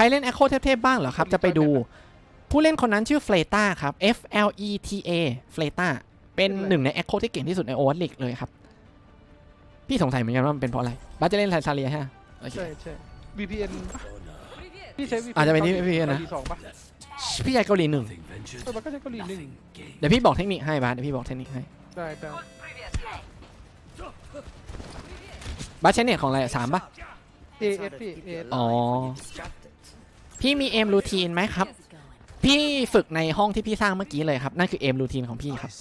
รเล่น Echo เทพๆบ้างเหรอครับ จะไปดู ผู้เล่นคนนั้นชื่อเฟลตาครับ F L E T A เฟลตาเป็นหนึ่งใน Echo ที่เก่งที่สุดใน o v e r l e a g u e เลยครับ พี่สงสัยเหมือนกันว่ามันเป็นเพราะอะไรบ้าสจะเล่นไซซาเรียใช่ไหมโอเคใช่ใช่ VPN ปะพี่ใช้ VPN อาจจะเป็นที่ VPN นะเกาหลีสองปะพี่ใหญ่เกาหลีหนึ่งเออมันก็ใช้เกาหลีหนึ่งเดี๋ยวพี่บอกเทคนิคให้บ้าสเดี๋ยวพี่บอกเทคนิคให้ได้ได้บ้าสใช้เน็ตของอะไรอะสามปะ AS พี่ AS อ๋อ พี่มีเอมรูทีนไหมครับ พี่ฝึกในห้องที่พี่สร้างเมื่อกี้เลยครับ นั่นคือเอมรูทีนของพี่ครับ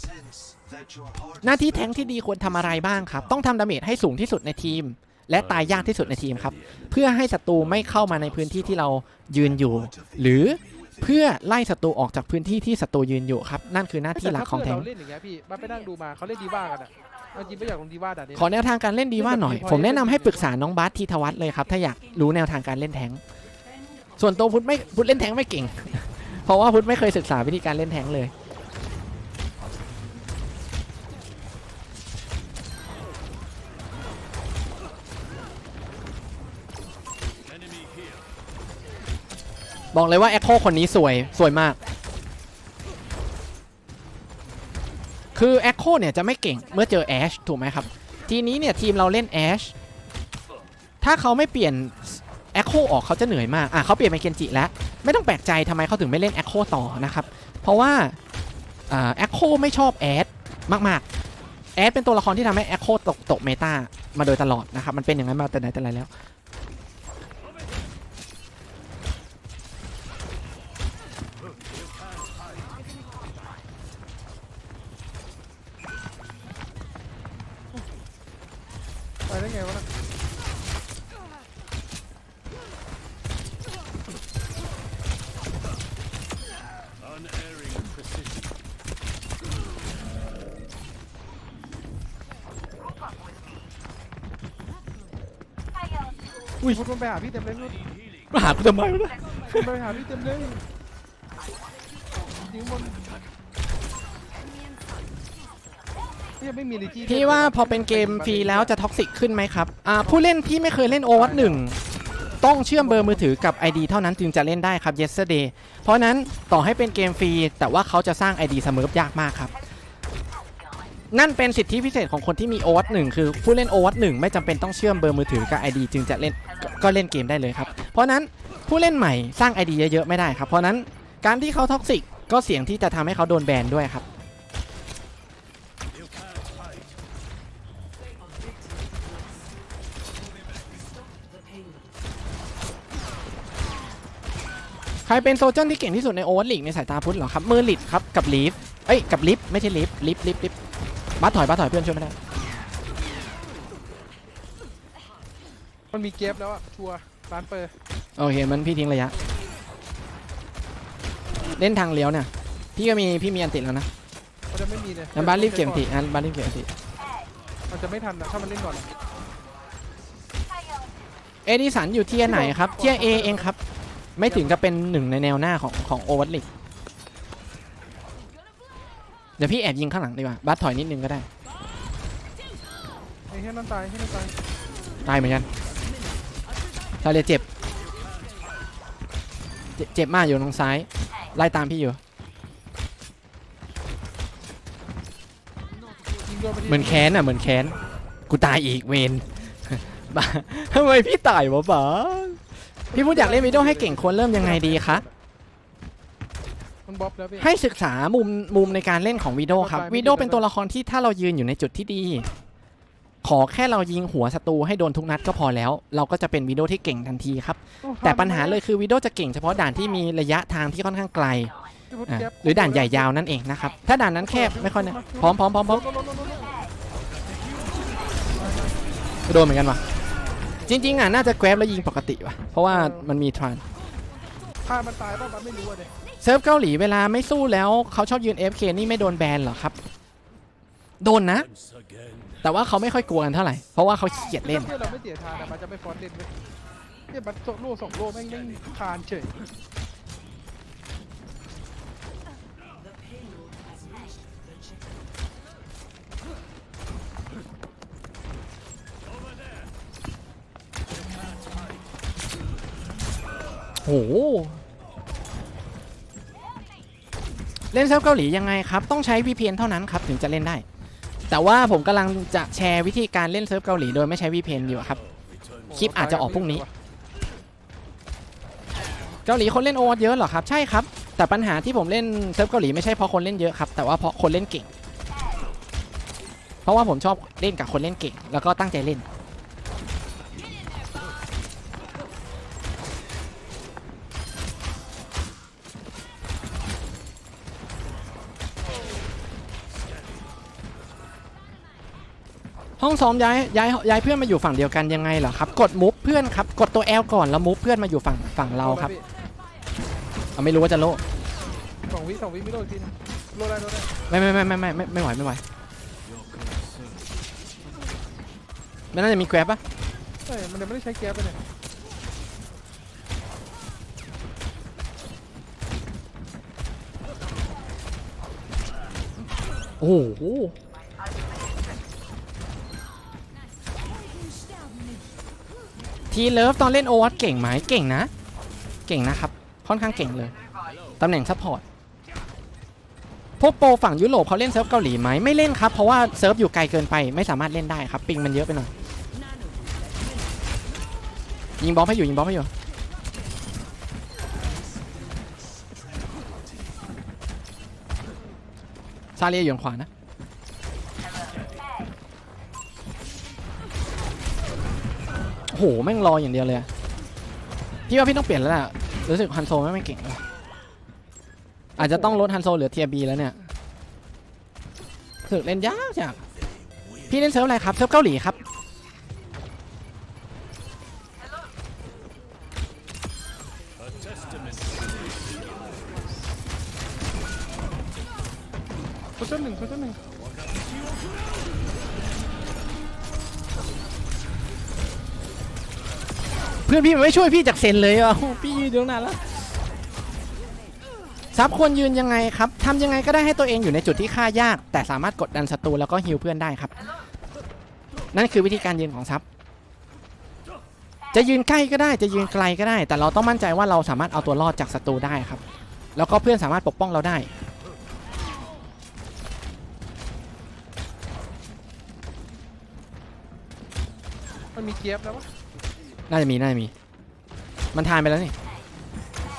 หน้าที่แทงค์ที่ดีควรทำอะไรบ้างครับ ต้องทำดาเมจให้สูงที่สุดในทีม และตายยากที่สุดในทีมครับ เพื่อให้ศัตรูไม่เข้ามาในพื้นที่ที่เรายืนอยู่ หรือเพื่อไล่ศัตรูออกจากพื้นที่ที่ศัตรูยืนอยู่ครับ นั่นคือหน้าที่หลักของแทงเราค์เล่นอย่างเงี้ยพี่มาไปนั่งดูมาเขาเล่นดีว่ากันอะเอาจริงไม่อยากลงดีว่าด่านนี้ขอแนวทางการเล่นดีว่าหน่อย ผมแนะนำให้ปรึกษาน้องบาสทีทวัฒน์เลยครับถ้าอยากรู้แนวทางการเล่นแทงค์ ส่วนตัวพุทธไม่พุทธเล่นแทงไม่เก่ง เพราะว่าพุทธไม่เคยศึกษาวิธีการเล่นแทงเลย บอกเลยว่าแอคโคคนนี้สวยสวยมาก คือแอคโคเนี่ยจะไม่เก่งเมื่อเจอแอชถูกไหมครับ ทีนี้เนี่ยทีมเราเล่นแอชถ้าเขาไม่เปลี่ยน แอคโคออกเขาจะเหนื่อยมาก อะเขาเปลี่ยนเป็นเคนจิแล้ว ไม่ต้องแปลกใจทำไมเขาถึงไม่เล่นแอคโคต่อนะครับ เพราะว่าแอคโคไม่ชอบแอดมากๆ แอดเป็นตัวละครที่ทำให้แอคโคตกตกเมตามาโดยตลอดนะครับ มันเป็นอย่างนั้นมาแต่ไหนแต่ไรแล้ว ไปได้ไงวะ อุ้ยพูดมันไปหาพี่เต็มเลยพูดมาหากูทำไมวะเนี่ยพูดไปหาพี่เต็มเลยยิงบนพี่ยังไม่มีลิจี้พี่ว่าพอเป็นเกมฟรีแล้วจะท็อกซิกขึ้นไหมครับอ่าผู้เล่นพี่ไม่เคยเล่นโอวัตหนึ่งต้องเชื่อมเบอร์มือถือกับ ID เท่านั้นจึงจะเล่นได้ครับ yesterday เพราะฉะนั้นต่อให้เป็นเกมฟรีแต่ว่าเขาจะสร้าง ID เสมอยากมากครับ นั่นเป็นสิทธิพิเศษของคนที่มีโอวัตหนึ่งคือผู้เล่นโอวัตหนึ่งไม่จำเป็นต้องเชื่อมเบอร์มือถือกับ ID จึงจะเล่นก็เล่นเกมได้เลยครับ เพราะนั้นผู้เล่นใหม่สร้าง ID เยอะๆไม่ได้ครับ เพราะนั้นการที่เขาท็อกซิกก็เสี่ยงที่จะทำให้เขาโดนแบนด้วยครับใครเป็นโซเจนที่เก่งที่สุดในโอเวอร์ลีกในสายตาพุทธเหรอครับ มือลิดครับ กับลีฟ เอ้ย กับลิฟ ไม่ใช่ลิฟลิฟลิฟลิฟ บัสถอยบัสถอยเพื่อนช่วยไม่ได้มันมีเกฟแล้วอะชัวร์ร้านเปอร์โอเคมันพี่ทิ้งระยะ เล่นทางเลี้ยวเนี่ย พี่ก็มีพี่มีอันติดแล้วนะมันจะไม่มีเลยงั้นบัสรีบเก็บอันติงั้นบัสรีบเก็บอันติมันจะไม่ทันนะถ้ามันเล่นก่อนอะเอดิสันอยู่เทียร์ไหนครับ เทียร์เอเองครับ ไม่ถึงกับเป็นหนึ่งในแนวหน้าของของโอเวอร์ลีก เดี๋ยวพี่แอบยิงข้างหลังดีกว่าบัสถอยนิดนึงก็ได้ ไอ้เฮ้ยนั่นตายให้นั่นตายตายเหมือนกันซาเลียเจ็บเจ็บ เจ็บมากอยู่ตรงซ้าย ไล่ตามพี่อยู่ ยิงโดนไปทีเหมือนแค้นอะ เหมือนแค้น กูตายอีกเวนบ้าทำไมพี่ตายวะบ้าพี่พูดอยากเล่นวิดีโอให้เก่งควรเริ่มยังไงดีคะ มันบ๊อบแล้วพี่ให้ศึกษามุมมุมในการเล่นของวิดีโอครับวิดีโอเป็นตัวละครที่ถ้าเรายืนอยู่ในจุดที่ดี ขอแค่เรายิงหัวศัตรูให้โดนทุกนัดก็พอแล้ว เราก็จะเป็นวิดีโอที่เก่งทันทีครับโอ้แต่ปัญหาเลยคือวิดีโอจะเก่งเฉพาะด่านที่มีระยะทางที่ค่อนข้างไกลพี่พุทธอะเกฟหรือด่านใหญ่ยาวนั่นเองนะครับ ถ้าด่านนั้นแคบไม่ค่อยเนี่ยพร้อมพร้อมพร้อมพร้อมโดนโดนโดนโดนโดนโดนเหมือนกันวะจริงๆอะน่าจะแกร็บแล้วยิงปกติว่ะเพราะว่ามันมีทรานฆ่ามันตายป่ะมันไม่รู้อะเด็ เซิร์ฟเกาหลีเวลาไม่สู้แล้วเขาชอบยืน FK นี่ไม่โดนแบนเหรอครับ โดนนะ แต่ว่าเขาไม่ค่อยกลัวกันเท่าไหร่ เพราะว่าเขาขี้เกียจเล่น เพื่อนเราไม่เสียทางนะมันจะไม่ฟอนเล่นเว้ยเนี่ยมันส่งโล่ส่งโล่แม่งแม่งคานเฉยโห เล่นเซิร์ฟเกาหลียังไงครับ ต้องใช้ VPN เท่านั้นครับ ถึงจะเล่นได้ แต่ว่าผมกำลังจะแชร์วิธีการเล่นเซิร์ฟเกาหลีโดยไม่ใช้ VPN อยู่ครับ คลิปอาจจะออกพรุ่งนี้ เกาหลีคนเล่นโอวเยอะเหรอครับ ใช่ครับ แต่ปัญหาที่ผมเล่นเซิร์ฟเกาหลีไม่ใช่เพราะคนเล่นเยอะครับ แต่ว่าเพราะคนเล่นเก่ง เพราะว่าผมชอบเล่นกับคนเล่นเก่ง แล้วก็ตั้งใจเล่น องซ้อมย้ายย้ายย้ายเพื่อนมาอยู่ฝั่งเดียวกันยังไงเหรอครับ กดมุฟเพื่อนครับกดตัว L ก่อนแล้วมุฟเพื่อนมาอยู่ฝั่งฝั่งเราครับเอาไม่รู้ว่าจะโลสองวิสองวิไม่โดนอีกทีนึงโลได้โลได้ไม่ไม่ไม่ไม่ไม่ไม่ไม่ไหวไม่ไหวไม่น่าจะมีแกร็บปะเฮ้ยมันยังไม่ได้ใช้แก๊ปไปเนี่ยโอ้โห ทีเลิฟตอนเล่นโอวัตเก่งไหมเก่งนะ เก่งนะครับ ค่อนข้างเก่งเลย ตำแหน่งซัพพอร์ตพวกโปรฝั่งยุโรปเขาเล่นเซิร์ฟเกาหลีไหมไม่เล่นครับ เพราะว่าเซิร์ฟอยู่ไกลเกินไปไม่สามารถเล่นได้ครับ ปิงมันเยอะไปหน่อย ยิงบอลให้อยู่ยิงบอลให้อยู่ซาเลียอยู่ขวานะ โอ้โหแม่งรออย่างเดียวเลยพี่ว่าพี่ต้องเปลี่ยนแล้วล่ะรู้สึกฮันโซไม่งไม่เก่งเลยอาจจะต้องลดฮันโซเหลือเทียบีแล้วเนี่ยรู้สึกเล่นยากจังพี่เล่นเซิร์ฟอะไรครับเซิร์ฟเกาหลีครับโพชั่นหนึ่งโพชั่นหนึ่ง เพื่อนพี่มันไม่ช่วยพี่จากเซนเลยอะพี่ยืนอยู่ตั้นานแล้วซับควรยืนยังไงครับทำยังไงก็ได้ให้ตัวเองอยู่ในจุดที่ฆ่ายาก แต่สามารถกดดันศัตรูแล้วก็ฮิวเพื่อนได้ครับ นั่นคือวิธีการยืนของซับจะยืนใกล้ก็ได้จะยืนไกลก็ได้ แต่เราต้องมั่นใจว่าเราสามารถเอาตัวรอดจากศัตรูได้ครับ แล้วก็เพื่อนสามารถปกป้องเราได้ มันมีแก๊ปแล้ววะ น่าจะมีน่าจะมี มันทานไปแล้วนี่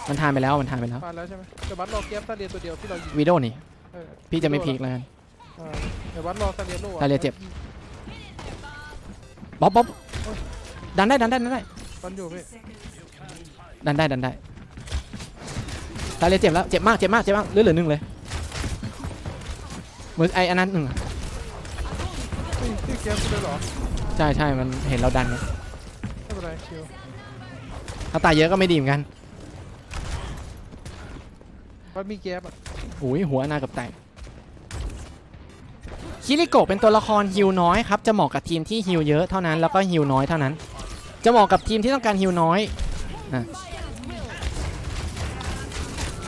มันทานไปแล้วมันทานไปแล้วมาแล้วใช่ไหมเดี๋ยวบัสรอแก๊ปซาเลียตัวเดียวที่เรายิงวีโดนี่ เออพี่จะไม่พีคแล้วกันอ่าเดี๋ยวบัสรอซาเลียโลอะซาเลียเจ็บ บ๊อบบ๊อบดันได้ดันได้ดันได้บัสอยู่พี่ดันได้ดันได้ตายเลยเจ็บแล้วเจ็บมากเจ็บมากเจ็บมากเหลือเหลือหนึ่งเลยเหมือนไออันนั้นหนึ่งอะเฮ้ยชื่อแก๊ปเลยเหรอ ใช่ใช่มันเห็นเราดันไง ไม่เป็นไรชิวถ้าตายเยอะก็ไม่ดีเหมือนกันบัสมีแก๊ปอะอุ้ยหัวหน้ากับแตกคิริโกะเป็นตัวละครฮิวน้อยครับ จะเหมาะกับทีมที่ฮิวเยอะเท่านั้นแล้วก็ฮิวน้อยเท่านั้น จะเหมาะกับทีมที่ต้องการฮิวน้อยอะ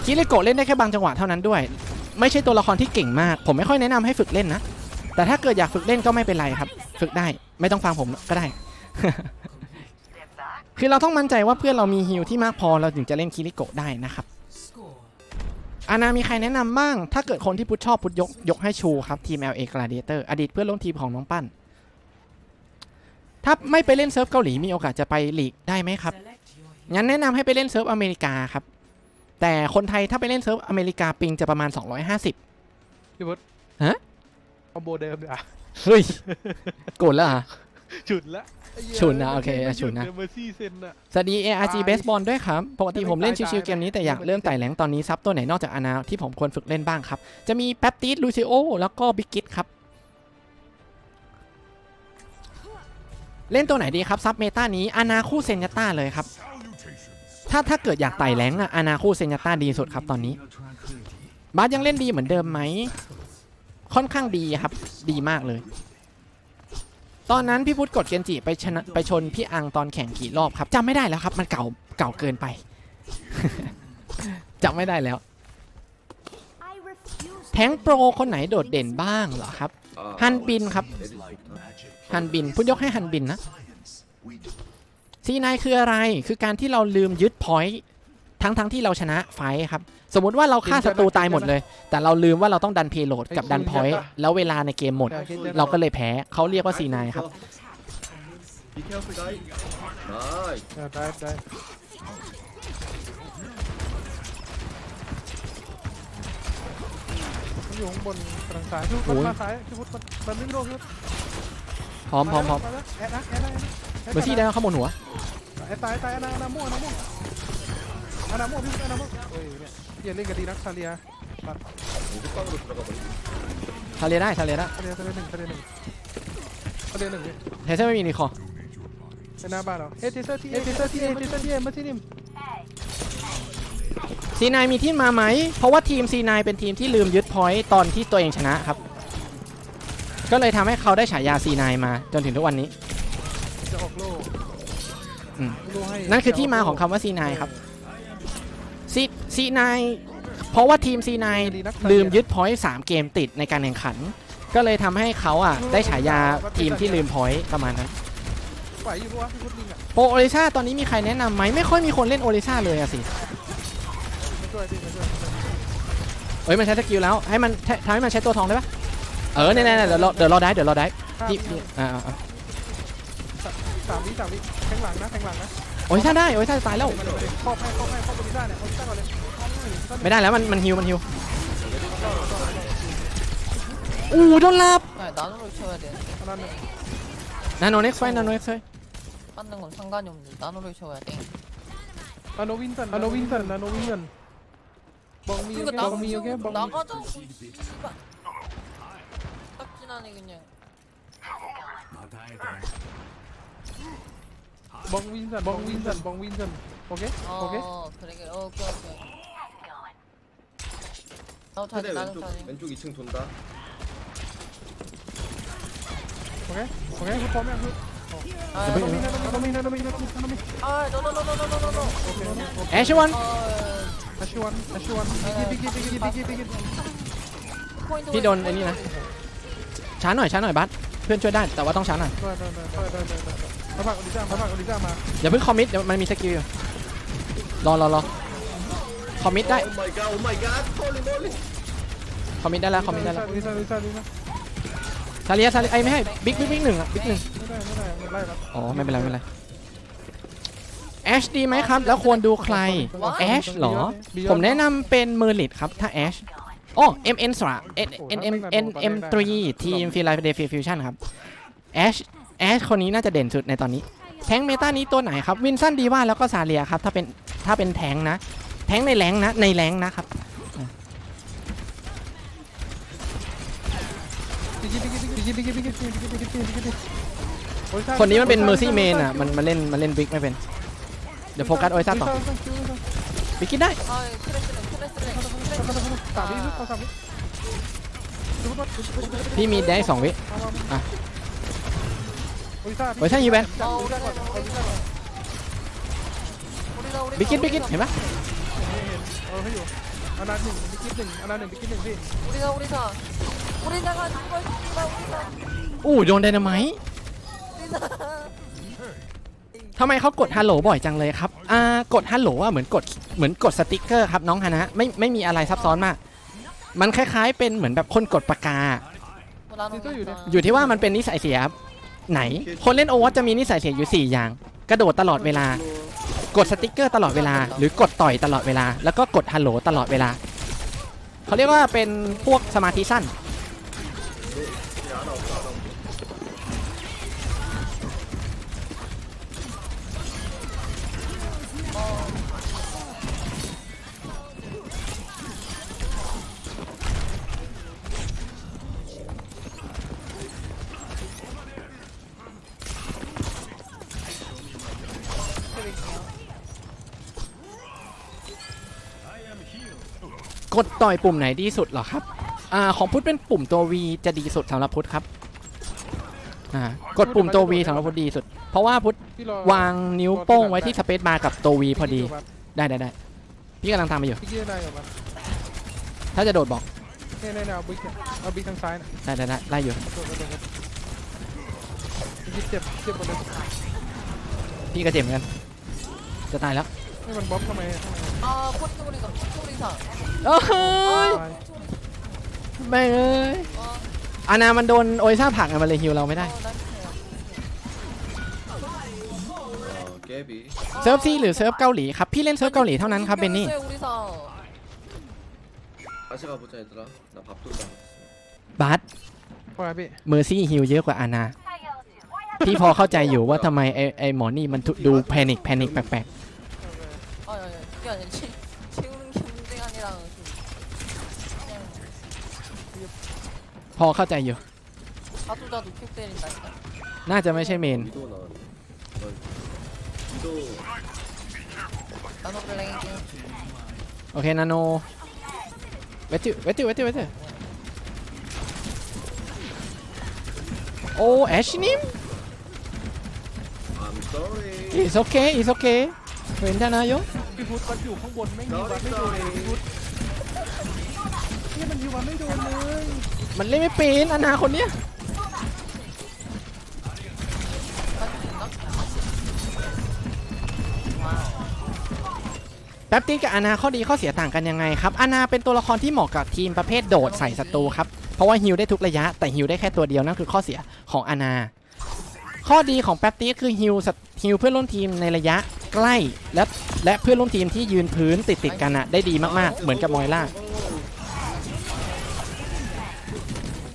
คิริโกะเล่นได้แค่บางจังหวะเท่านั้นด้วย ไม่ใช่ตัวละครที่เก่งมาก ผมไม่ค่อยแนะนำให้ฝึกเล่นนะ แต่ถ้าเกิดอยากฝึกเล่นก็ไม่เป็นไรครับ ฝึกได้ไม่ต้องฟังผมก็ได้ คือเราต้องมั่นใจว่าเพื่อนเรามีฮิวที่มากพอเราถึงจะเล่นคิริโกะได้นะครับอานามีใครแนะนำบ้าง ถ้าเกิดคนที่พุทธชอบพุทธยกยกให้ชูครับ ทีม LA Gladiator อดีตเพื่อนร่วมทีมของน้องปั้น ถ้าไม่ไปเล่นเซิร์ฟเกาหลีมีโอกาสจะไปลีกได้ไหมครับ งั้นแนะนำให้ไปเล่นเซิร์ฟอเมริกาครับ แต่คนไทยถ้าไปเล่นเซิร์ฟอเมริกาปิงจะประมาณ 250พี่พุทธฮะคอมโบเดิมเดี๋ยวเฮ้ยโกรธแล้วเหรอฉุนละไอ้เหี้ย ฉุนนะโอเคฉุนนะเมอร์ซี่เซนอะสวัสดี ARG ตาย Baseball ด้วยครับ ปกติผมเล่นตายชิวๆตายเกมนี้แต่อยากตายเริ่มไต่แหลงตอนนี้ซับตัวไหนนอกจากอานาที่ผมควรฝึกเล่นบ้างครับ จะมีแป๊บตีดลูซิโอแล้วก็บิกกิตครับ เล่นตัวไหนดีครับ ซับเมตานี้อานาคู่เซนยาต้าเลยครับ ถ้าถ้าเกิดอยากไต่แหลงอะอานาคู่เซนยาต้าดีสุดครับตอนนี้บาสยังเล่นดีเหมือนเดิมไหมค่อนข้างดีครับ ดีมากเลย ตอนนั้นพี่พุทธกดเกนจิไปชนะไปชนพี่อังตอนแข่งกี่รอบครับจำไม่ได้แล้วครับ มันเก่าเก่าเกินไป จำไม่ได้แล้ว แทงโปรคนไหนโดดเด่นบ้างเหรอครับ ฮันบินครับ ฮันบินพุทธยกให้ฮันบินนะซีนายคืออะไรคือการที่เราลืมยึดพอยต์ทั้งทั้งที่เราชนะไฟครับ สมมุติว่าเราฆ่าศัตรูตายหมดเลย แต่เราลืมว่าเราต้องดันเพโลดกับดันพอยต์แล้วเวลาในเกมหมดแต่คิดจะเราก็เลยแพ้เขาเรียกว่าซีนายครับ Be careful guys Nice เออได้ได้มันอยู่ข้างบนกำลังซ้ายพี่พุทธโอ้ยมาซ้ายพี่พุทธมันมันไม่โดนพี่พุทธพร้อมพร้อมพร้อมาแล้วแอดนะแอดนะแอดนะเมอร์ซี่ได้แล้วข้างบนหัวแอดตายตายอนาอนาม่วงอนาม่วงอนาม่วงพี่พุทธอนาม่ วงเฮ้ยเนี่ยเหี้ยเล่นกันดีนักซาเลีย 오죽방으로 들어가 버리네 ทะเลได้ทะเลได้ ซาเลียซาเลียหนึ่งซาเลียหนึ่งซาเลียหนึ่งพี่ เทเซอร์ไม่มีนีคอ ในหน้าบ้านเราเฮ้ยเทเซอร์ที่เอเทเซอร์ที่เอเทเซอร์ที่เอมาที่นี่ ซีนายมีที่มาไหม เพราะว่าทีมซีนายเป็นทีมที่ลืมยึดพอยต์ตอนที่ตัวเองชนะครับ ก็เลยทำให้เขาได้ฉายาซีนายมาจนถึงทุกวันนี้ จะออกโล่ อืม โล่ให้ นั่นคือที่มาของคำว่าซีนายครับ ซีซีนายเพราะว่าทีมซีนายลืมยึดพอยต์สามเกมติดในการแข่งขัน ก็เลยทำให้เขาอะได้ฉายาทีมที่ลืมพอยต์ประมาณนั้นไหวอยู่ปะวะพี่พุทธลิงอะโปรโอริซ่าตอนนี้มีใครแนะนำไหมไม่ค่อยมีคนเล่นโอริซ่าเลยอะสิมาช่วยดิมาช่วยมาช่วยเอ้ยมันใช้สกิลแล้วให้มันใช้ทำให้มันใช้ตัวทองได้ปะเออเนี่ยๆๆเดี๋ยวรอเดี๋ยวรอได้เดี๋ยวรอได้ข้ามพี่พี่อ่าอ่าอ่าสามวิสามวิแทงหลังนะแทงหลังนะโอ้ยถ้าได้โอ้ยถ้าตายแล้วมาเลยครอบให้ครอบให้ครอบบริษัทเนี่ยบริษัทก่อนเลย ไม่ได้แล้วมันมันฮิวมันฮิวอู้โดนลับ 네, 나노를 쳐야 돼. อันนั้นหนึ่ง นาโนเน็กซ์ไฟนาโนเน็กซ์ไฟ 받는 건 상관이 없는데 나노를 쳐야 돼. นาโนวินสันนาโนวินสันนาโนวินสันบองมีโอ 그러니까 เคบองมีโอ 나가 เคบองมี 나가자. 씨발. 딱 지나네 그냥. บองวินสันบองวินสันบองวินสันโอเคโอเค 어 그래 그래. 어, 오케이 오케이. 나도 최대 타지 나도 왼쪽 타지. 왼쪽 2층 돈다 โอเคโอเคพูดพร้อมยังพูด 아, นาโนมีนาโนมีนาโนมีนาโนมีนาโนมี 아, 노노노노노노노노. โอเคโอเค แอชวัน 어, อาชวันอาชวันบิ๊กบิ๊กบิ๊กบิ๊กบิ๊กบิ๊กบิ๊ก 포인트. พี่โดนไอ้นี่นะช้าหน่อยช้าหน่อยบัสเพื่อนช่วยได้แต่ว่าต้องช้าหน่อย ได้ได้ได้ได้ได้ได้มาฝากอลิซ่ามาฝากอลิซ่ามา อย่าเพิ่งคอมมิตเดี๋ยวมันมีสกิลอยู่รอรอรอ คอมมิตได้คอมมิตได้แล้วคอมมิตได้แล้วซาเลียซาเลียไอ้ไม่ให้บิ๊กบิ๊กบิ๊กหนึ่งอะบิ๊กหนึ่งไม่ได้ไม่ได้ไม่ได้อ๋อไม่เป็นไรไม่เป็นไรแอชดีไหมครับ แล้วควรดูใครแอชหรอ ผมแนะนำเป็นเมอร์ลิดครับ ถ้าแอชโอ้เอ็มเอ็นสระเอ็นเอ็นเอ็นเอ็นเอ็มทรีทีมฟิลไลเดฟิฟิวชั่นครับแอชแอชคนนี้น่าจะเด่นสุดในตอนนี้ แทงเมตานี้ตัวไหนครับ วินสันดีว่าแล้วก็ซาเลียครับ ถ้าเป็นถ้าเป็นแทงนะ แทงในแรงนะ ในแรงนะครับคนนี้มันเป็นเมอร์ซี่เมนอะ มันมันเล่นมันเล่นบิ๊กไม่เป็น เดี๋ยวโฟกัสโอซ่าต่อบิ๊กกินได้พี่มีได้สองวิอะโอซ่ายีแบนบิ๊กกินบิ๊กกินเห็นไหม ออให้อยู่อันนั้นหนึ่งบิ๊กกิ๊หนึ่งอันนั้นหนึ่งบิ๊กกิ๊หนึ่งพี่ 우리가 우리가 우리나가 누가 씨발 우리가 อู้โดนไดนาไมต์ทำไมเขากดฮัลโหลบ่อยจังเลยครับ อ่ากดฮัลโหลว่าเหมือนกดเหมือนกดสติกเกอร์ครับน้องฮานะไม่ไม่มีอะไรซับซ้อนมาก มันคล้ายๆ เป็นเหมือนแบบคนกดปากกา 뭐 나노 진짜 유래. อยู่ที่ว่ามันเป็นนิสัยเสียครับไหน คนเล่นโอวัตจะมีนิสัยเสียอยู่ 4 อย่าง กระโดดตลอดเวลา กดสติกเกอร์ตลอดเวลา หรือกดต่อยตลอดเวลา แล้วก็กดฮัลโหลตลอดเวลาเขาเรียกว่าเป็นพวกสมาธิสั้น กดต่อยปุ่มไหนดีสุดเหรอครับอ่าของพุทธเป็นปุ่มตัว V จะดีสุดสำหรับพุทธครับอ่ากดปุ่มตัว V สำหรับพุทธดีสุด เพราะว่าพุทธพี่รอวางนิ้วโป้งไว้ที่สเปซบาร์กับตัว V พอดีพี่ได้ได้ได้พี่กำลังตามมาอยู่กิ๊ได้เหรอมันถ้าจะโดดบอกเนี่ยเนี่ยเอาบิ๊กเนี่ยเอาบิ๊กทางซ้ายนะได้ได้ได้ไล่อยู่โดดโดดโดดบิ๊กเจ็บเจ็บหมดเลยพี่ก็เจ็บเหมือนกันจะตายแล้ว นี่มันบ๊อบทำไมทำไม 아 코리 코리가 코리사 โอ้ย ตาย แม่งเอ้ย 어, อานามันโดนโออิซ่าผลักไงมันเลยฮิวเราไม่ได้ 어 나이스해요 어 깨비 เซิร์ฟซีหรือเซิร์ฟเกาหลีครับ พี่เล่นเซิร์ฟเกาหลีเท่านั้นครับเบนนี่ 우리사 다시 가보자 얘들아 나 밥 좀 다 บัส พอไหมพี่ เมอร์ซี่ฮิวเยอะกว่าอานา พี่พอเข้าใจอยู่ว่าทำไมไอไอหมอนี่มันทุดูแพนิคแพนิคแปลก 아니 아니 그게 아니라 치, 채우는 게 문제가 아니라 그 그냥 ๆ พอเข้าใจอยู่ 가두다 노킥 때린다니까 น่าจะไม่ใช่เมน 위도 나왔네 어, 위도 나노 블랭이긴 โอเคนาโนเวติเวติเวติเวติโอ้แอชนิม I'm sorry it's okay it's okay เห็นท่านาโย พุทธมันอยู่ข้างบนไม่ยิงวันไม่โดนเลยพี่พุทธนี่มันยิงวันไม่โดนเลยมันเล่นไม่เป็นอานาคนเนี้ยแป๊บตี้กับอาณาข้อดีข้อเสียต่างกันยังไงครับอาณาเป็นตัวละครที่เหมาะกับทีมประเภทโดดใส่ศัตรูครับ เพราะว่าฮิลได้ทุกระยะแต่ฮิลได้แค่ตัวเดียวนั่นคือข้อเสียของอาณาข้อดีของแป๊บตี้คือฮิลสัตฮิลเพื่อนร่วมทีมในระยะ ใกล้และและเพื่อนร่วมทีมที่ยืนพื้นติดติดๆกันอะได้ดีมากๆ เหมือนกับมอยล่า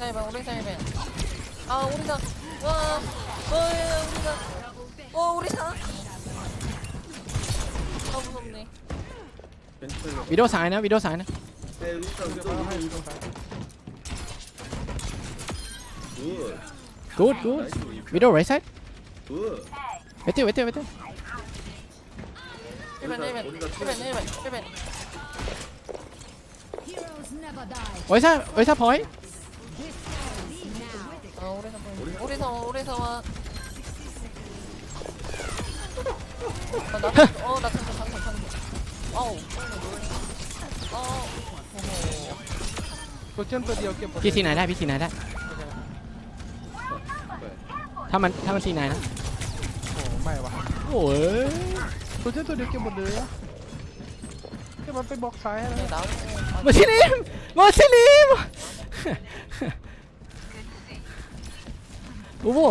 우리사 이벤 우리사 이벤 아 우리사 와 어, 예, 우리사 어 우리사 아 무섭네 괜찮아 วิดีโอสายนะวิดีโอสายนะ 네 위도 เดี๋ยวมาให้ 위도 ตรงซ้าย 굿กูดกูด 나이스 วิดีโอไรไซด์ 굿 เวติเวติเวติ 1벤 1벤 1벤 1벤 1벤 Heroes never die. โออิซ่าโออิซ่าพอย 아 우리사 보이네 우리사 우리사와 아나 어나 상대 상대 상대 아우 빨리 놀리 어 오호 ตัวเชื่อมตัวเดียวเก็บหมด พี่ทีไหนได้พี่ทีไหนได้ ถ้ามันถ้ามันทีไหนนะ โอ้ไม่วะ โอ้ย ตัวเจ้าตัวเดียวเก็บหมดเลยอะแค่มันไปบอกซ้ายนะ มาชิลิมมาชิลิมโอ้โห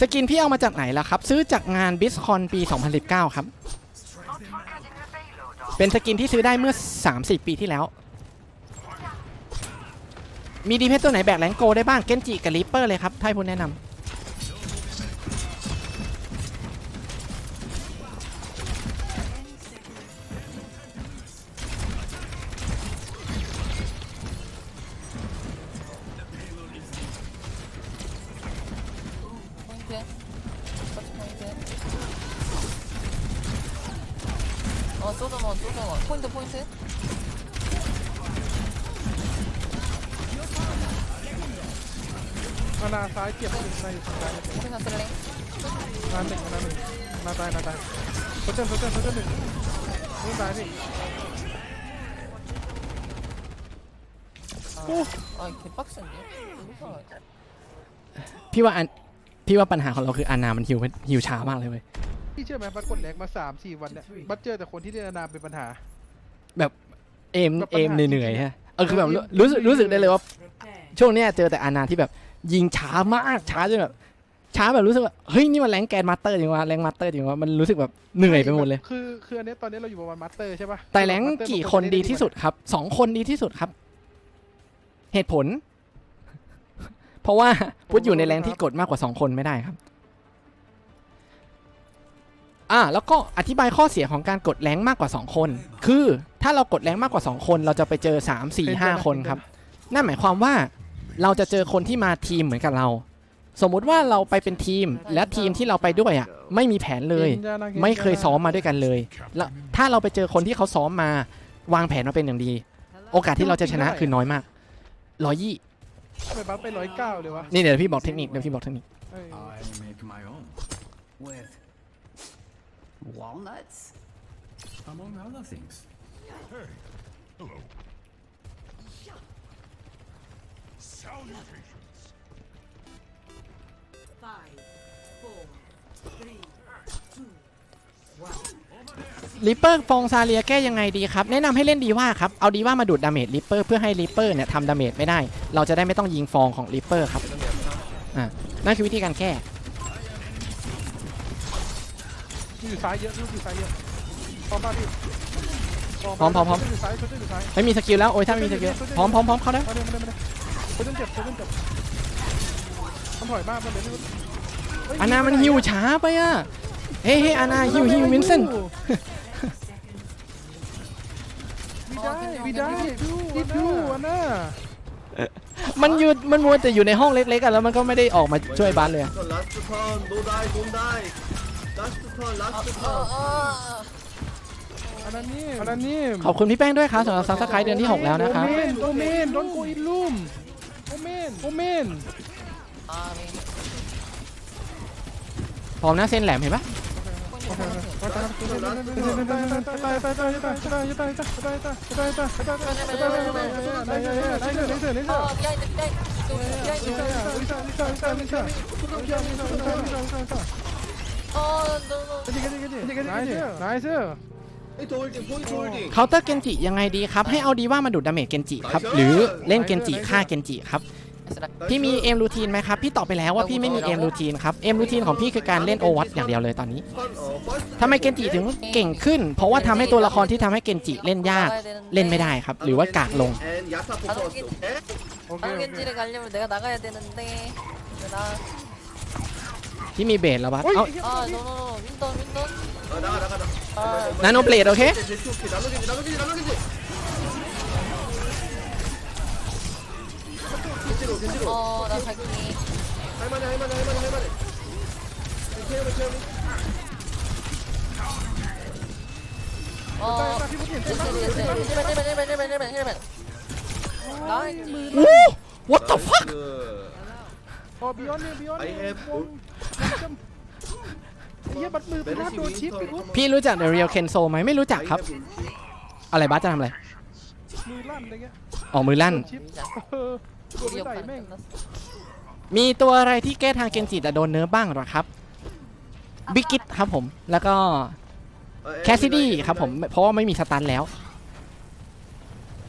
สกินพี่เอามาจากไหนล่ะครับ ซื้อจากงานบิสคอนปี 2019 ครับ เป็นสกินที่ซื้อได้เมื่อ 30 ปีที่แล้ว มีดีเพชตัวไหนแบกแรงโกได้บ้างเกนจิกับลิปเปอร์เลยครับท้าใพูดแนะนำ 어 쏘저먼 쏘저먼 포인트 포인트 มานาซ้ายเก็บหนึ่งในซ้าย 우리사 슬랭 นาหนึ่งนาหนึ่งนาตายนาตายตัวเชื่อมตัวเชื่อมตัวเชื่อมหนึ่งนี่ตายพี่ 아 개빡센데 우리사 พี่ว่าอันพี่ว่าปัญหาของเราคืออานามันหิวหิวช้ามากเลยเว้ย พี่เชื่อไหมบัตรกดแรงมาสามสี่วันเนี่ยบัตรเจอแต่คนที่เล่นนานเป็นปัญหาเอมแบบปัเอญมหาเหนื่อยจริงๆๆฮะเออคือแบบเออรู้สึกจริงๆรู้สึกได้เลยว่า ช่วงเนี้ยเจอแต่อานาที่แบบ ยิงช้ามากช้าจนแบบช้าแบบรู้สึกว่าเฮ้ยนี่มันแรงแกนมาสเตอร์จริงวะแรงมาสเตอร์จริงวะมันรู้สึกแบบเหนื่อยไปหมดเลย คือคืออันเนี้ยตอนนี้เราอยู่ประมาณมาสเตอร์ใช่ปะแต่แรงมาสเตอร์กี่บางคนดีเล่ที่สุดครับสองคนดีที่สุดครับ เหตุผล เพราะว่าพุทธอยู่ในแรงที่กดมากกว่าสองคนไม่ได้ครับ อ่าแล้วก็อธิบายข้อเสียของการกดแรงมากกว่า 2 คน คือถ้าเรากดแรงมากกว่า 2 คน เราจะไปเจอ 3 4 5 คนครับ นั่นหมายความว่าเราจะเจอคนที่มาทีมเหมือนกับเรา สมมุติว่าเราไปเป็นทีมและทีมที่เราไปด้วยอะไม่มีแผนเลยกินยานะกินไม่เคยานะซ้อมมาด้วยกันเลย แล้วถ้าเราไปเจอคนที่เขาซ้อมมาวางแผนมาเป็นอย่างดี โอกาสที่เราจะชนะคือน้อยมากร้อยยี่ทำไมบัตรไปร้อยเก้าเลยวะนี่เดี๋ยวพี่บอกเทคนิคเดี๋ยวพี่บอกเทคนิค Walnuts? Among other things. Hey, hello. Salutations. ลิปเปอร์ฟองซาเลียแก้ยังไงดีครับ แนะนำให้เล่นดีว่าครับ เอาดีว่ามาดูดดาเมจลิปเปอร์เพื่อให้ลิปเปอร์เนี่ยทำดาเมจไม่ได้ เราจะได้ไม่ต้องยิงฟองของลิปเปอร์ครับ อ่า นั่นคือวิธีการแก้ อยู่ซ้ายเยอะลูกอยู่ซ้ายเยอะพร้อมป่ะพี่พร้อมพร้อมพร้อม อยู่ซ้ายชุดอยู่ซ้ายไม่มีสกิลแล้วโอ้ยถ้าไม่มีสกิลพร้อมพร้อมพร้อมเขาแล้วมาเร็วมาเร็วมาเร็วโคเจ็บโคตเจ็บมันถอยมากมันเดี๋ยวนอาณามันหิวช้าไปอะเฮ้ยเฮ้ยอานาหิวหิวมินสันไม่ด้ไม่ได้ดิดูอันน่มันอยู่มันมัวแต่อยู่ในห้องเล็กๆอะแล้วมันก็ไม่ได้ออกมาช่วยบ้านเลยรุ่นได้คุ้มได้ อนนีขอบคุณพี่แป้งด้วยครับสำหรับซับสไครต์เดือนที่ 6 แล้วนะครับ โดเมนโดเมนโดนโกอินลุมโดเมนโดเมนพร้อมนะเส้นแหลมเห็นปะ 게지 게지 게지 게지 나이스 나이스 포인트 홀딩 포인트 홀딩 เคาน์เตอร์เกนจิยังไงดีครับ ให้เอาดีว่ามาดูดดาเมจเกนจิครับ หรือเล่นเกนจิฆ่าเกนจิครับ พี่มีเอมรูทีนไหมครับ พี่ตอบไปแล้วว่าพี่ไม่มีเอมรูทีนครับ เอมรูทีนของพี่คือการเล่นโอวัตอย่างเดียวเลยตอนนี้ 선, 어, 퍼스트 ทำไมเกนจิถึงเก่งขึ้น เพราะว่าทำให้ตัวละครที่ทำให้เกนจิเล่นยาก เล่นไม่ได้ครับ หรือว่ากากลง and 야타 포커스 오케이? 오케이 다른 오케이 겐지를 가려면 내가 나가야 되는데 나 ที่มีเบสแล้วบัส 오이 เอา 이게 아, 노노노, 윈던, 윈던. 아 나가 나가 나가 아, นาโนเบลดโอเค 제트 오케이 나노겐지 나노겐지 나노겐지 겐지로 겐지로 어, 나 갈게. 할만해 할만해 할만해 할만해 케어미 케어미 어, 딱 피부팀 됐어, 됐어. 1벤, 1벤, 1벤, 1벤, 1벤, 1벤. 나이스. โอ้ what the fuck 어 미연님 미연님 I have พี่รู้จักเดรียลเคนโซไหมไม่รู้จักครับ อะไรบ้าจะทำอะไรออกมือลั่นมีตัวอะไรที่แก้ทางเกนจิแต่โดนเนื้อบ้างหรอครับบิกิตครับผมแล้วก็แคสซิดี้ครับผมเพราะว่าไม่มีสตันแล้ว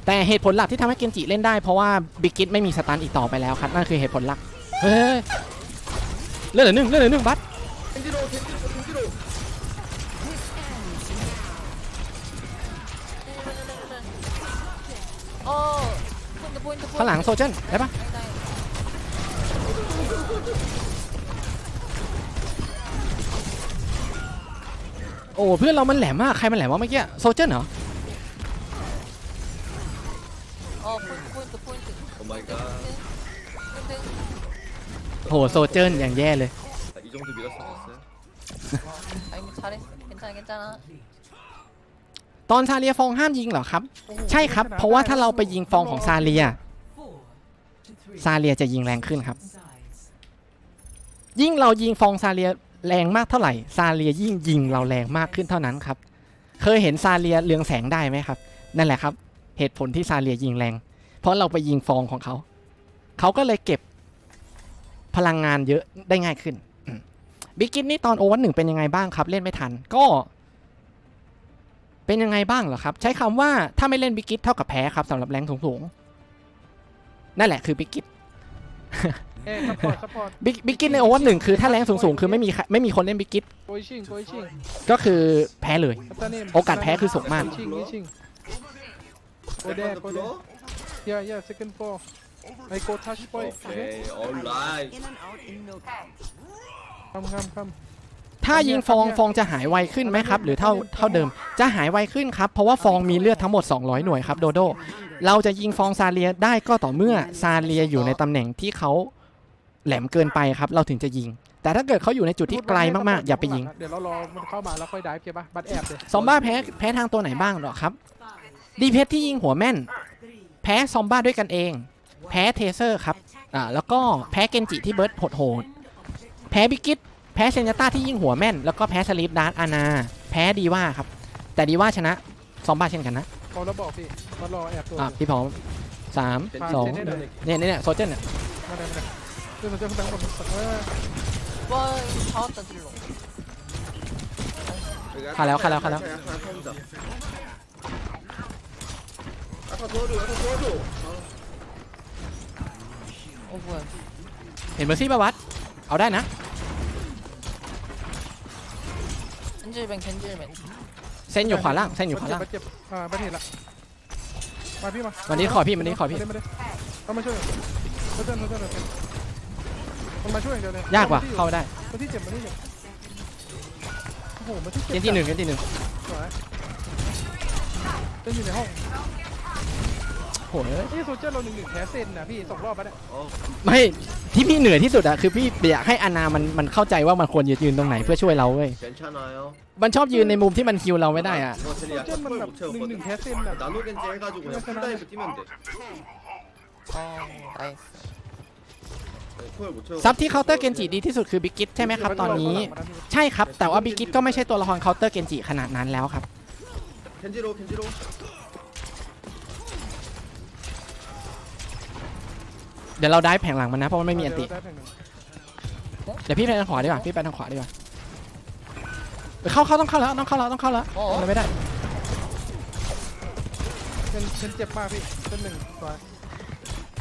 แต่เหตุผลหลักที่ทำให้เกนจิเล่นได้เพราะว่าบิกิตไม่มีสตันอีกต่อไปแล้วครับนั่นคือเหตุผลหลักเฮ้ย เลื่อนหนึ่งเลื่อนหนึ่งบัสข้างหลังโซเชนได้ปะโอ้เพื่อนเรามันแหลมมากใครมันแหลมวะเมื่อกี้โซเชนเหรอ โหโซเจนอย่างแย่เลย 아, 이 정도 밀었어 됐어요 아, 이거 잘했어. 괜찮아, 괜찮아. ตอนซาเลียฟองห้ามยิงเหรอครับ ใช่ครับ เพราะว่าถ้าเราไปยิงฟองของซาเลีย ซาเลียจะยิงแรงขึ้นครับ ยิ่งเรายิงฟองซาเลียแรงมากเท่าไหร่ ซาเลียยิ่งยิงเราแรงมากขึ้นเท่านั้นครับ เคยเห็นซาเลียเรืองแสงได้ไหมครับ นั่นแหละครับ เหตุผลที่ซาเลียยิงแรง เพราะเราไปยิงฟองของเขา เขาก็เลยเก็บ พลังงานเยอะได้ง่ายขึ้นบิ๊กกินนี่ตอนโอวันหนึ่งเป็นยังไงบ้างครับ เล่นไม่ทันก็ เป็นยังไงบ้างเหรอครับ ใช้คำว่าถ้าไม่เล่นบิ๊กกิทเท่ากับแพ้ครับสำหรับแรงสูงๆนั่นแหละคือบิ๊กกิทบิ๊กบิ๊กกิทในโอวันหนึ่งคือถ้าแรงสูงๆคือไม่มีไม่มีคนเล่นบิ๊กกิทก็คือแพ้เลย โอกาสแพ้คือสูงมากโอเดโอเด yeah yeah second floor I go touch boy. Okay, alright. ข้ามถ้ายิงฟองฟองจะหายไวขึ้นไหมครับ หรือเท่าเท่าเดิมจะหายไวขึ้นครับ เพราะว่าฟองมีเลือดทั้งหมด 200 หน่วยครับโดโด เราจะยิงฟองซาเลียได้ก็ต่อเมื่อซาเลียอยู่ในตำแหน่งที่เขาแหลมเกินไปครับ เราถึงจะยิง แต่ถ้าเกิดเขาอยู่ในจุดที่ไกลมากๆ อย่าไปยิง เดี๋ยวเรารอมันเข้ามาแล้วค่อยดิฟเก็บป่บัตแอบเลยซอมบ้าแพ้แพ้ทางตัวไหนบ้างหรอครับ ดีเพชที่ยิงหัวแม่น แพ้ซอมบ้าด้วยกันเอง แพ้เทเซอร์ครับอ่าแล้วก็แพ้เกนจิที่เบิร์ดโหดแพ้บิกิตแพ้เซนจต้าที่ยิงหัวแม่น แล้วก็แพ้สลีปดาร์ตอานาแพ้ดีว่าครับ แต่ดีว่าชนะซอมบ้าเช่นกันนะพอระเบอกพี่มารอแอบตัวอะพี่พร้อมสามสองเนี่ยเนี่ยโซเจนเนี่ยมาได้โซเทั้งหมดสักว่าข้าแล้วข้าแล้วข้าแล้ว เห็นเบอร์ซี่ปะวัด เอาได้นะ ฉันจะเป็นฉันจะเป็นเส้นอยู่ขวาล่าง เส้นอยู่ขวาล่างมาเห็นละมาพี่มาวันนี้ขอพี่วันนี้ขอพี่ มาเล่นมมาช่วยมาเล่นมมันมาช่วยยาเดียวเลยยากว่ะเข้าไม่ได้มาที่เจ็บมาที่เจ็บโอ้โหมาที่เจ็บเกนที่หนึ่งเกนที่หนึ่งเล่นอยู่ในห้อง หเอ้ย นี่โซเจอร์เราหนึ่งหนึ่งแพ้เซนนะพี่สองรอบแล้วเนี่ย 어, ไม่ที่พี่เหนื่อยที่สุดอะคือพี่อยากให้อานามันมันเข้าใจว่ามันควรยืนตรงไหนเพื่อช่วยเราเว้ย 괜찮아요. มันชอบยืนในมุมที่มันฮิวเราไม่ได้อะ 저 โซ 쟤네 เจอร์ 약간 มัน 콜 แบบ 못 หนึ่งหนึ่ง 채웠거든. แพ้เซนแบบ 나노겐지 해가지고 그냥 풀다이브 뛰면 돼. 어 나이스 콜못 채워. ซับที่เคาน์เตอร์เกนจิดีที่สุดคือบิกกิตใช่ไหมครับตอนนี้ ใช่ครับ แต่ว่าบิกกิตก็ไม่ใช่ตัวละครเคาน์เตอร์เกนจิขนาดนั้นแล้วครับ 켄지로, 켄지로. ดี๋ยวเราได้แผงหลังมันนะเพราะมันไม่มีอันติ ได้แผ่นหนึ่ง เดี๋ยวพี่ไปทางขวาดีกว่าพี่ไปทางขวาดีกว่าเออเข้าเข้าต้องเข้าแล้วต้องเข้าแล้วต้องเข้าแล้ว อ๋อ ทำอะไรไม่ได้ เป็นเป็นเจ็บมากพี่เป็นหนึ่งสวย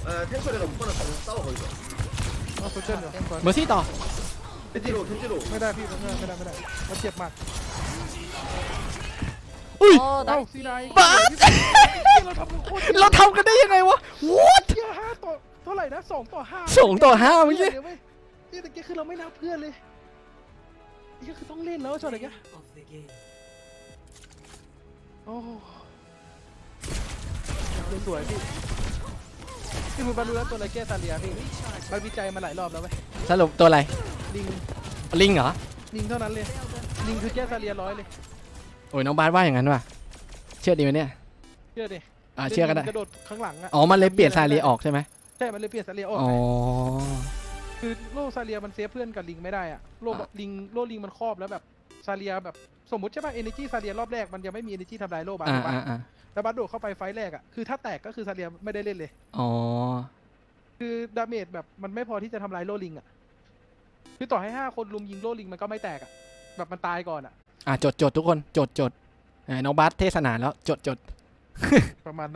아, 탱커리가 못 받았어. 싸워 거기서. เอาโซเจอร์เดี๋ยวสวย เมอร์ซี่ต่อ 켄지로, 켄지로. ไม่ได้พี่ไม่ได้ไม่ได้ไม่ได้มันเจ็บมาก อุ้ย 어 เอ้า 나이스 ซีไน บ้า เราทำโคตร เราทำกันได้ยังไงวะ what เยอะห้าต่อเท่าไหร่นะสองต่อห้าสองต่อห้าเมื่อกี้เดี๋ยวเว้ยนี่ตะกี้คือเราไม่นับเพื่อนเลยนี่คือต้องเล่นแล้วช็อตอะไรเงี้ยโอ้สวยๆพี่ที่มึงบรรลุแล้วตัวอะไรแก้ซาเลียพี่มันวิจัยมาหลายรอบแล้วเว้ยสรุปตัวอะไรลิงลิงเหรอลิงเท่านั้นเลยลิงคือแก้ซาเลียร้อยเลยโอ้ยน้องบาสว่าอย่างนั้นว่ะเชื่อดีไหมเนี่ยเชื่อดิอ่าเชื่อก็ได้กระโดดข้างหลังอะอ๋อมันเลยเปลี่ยนซาเลียออกใช่ไหมใช่มันเลยเปลี่ยนซาเลียออกอ๋อคือโลซาเลียมันเซฟเพื่อนกับลิงไม่ได้อะโลอะ ลิงโลลิงมันครอบแล้วแบบซาเลียแบบสมมติใช่ป่ะเอเนจีซาเลียรอบแรกมันยังไม่มีเอเนจีทำลายโลบาอ่าถูกปะอ่าอ่าแล้วบัสโดดเข้าไปไฟท์แรกอะคือถ้าแตกก็คือซาเลียไม่ได้เล่นเลย อ๋อ คือดาเมจแบบมันไม่พอที่จะทำลายโลลิงอะคือต่อให้ห้าคนลุมยิงโลลิงมันก็ไม่แตกอะแบบมันตายก่อนอะอ่าจดจดทุกคนจดจดเออน้องบาสเทศนาแล้วจดจด ประมาณนั้น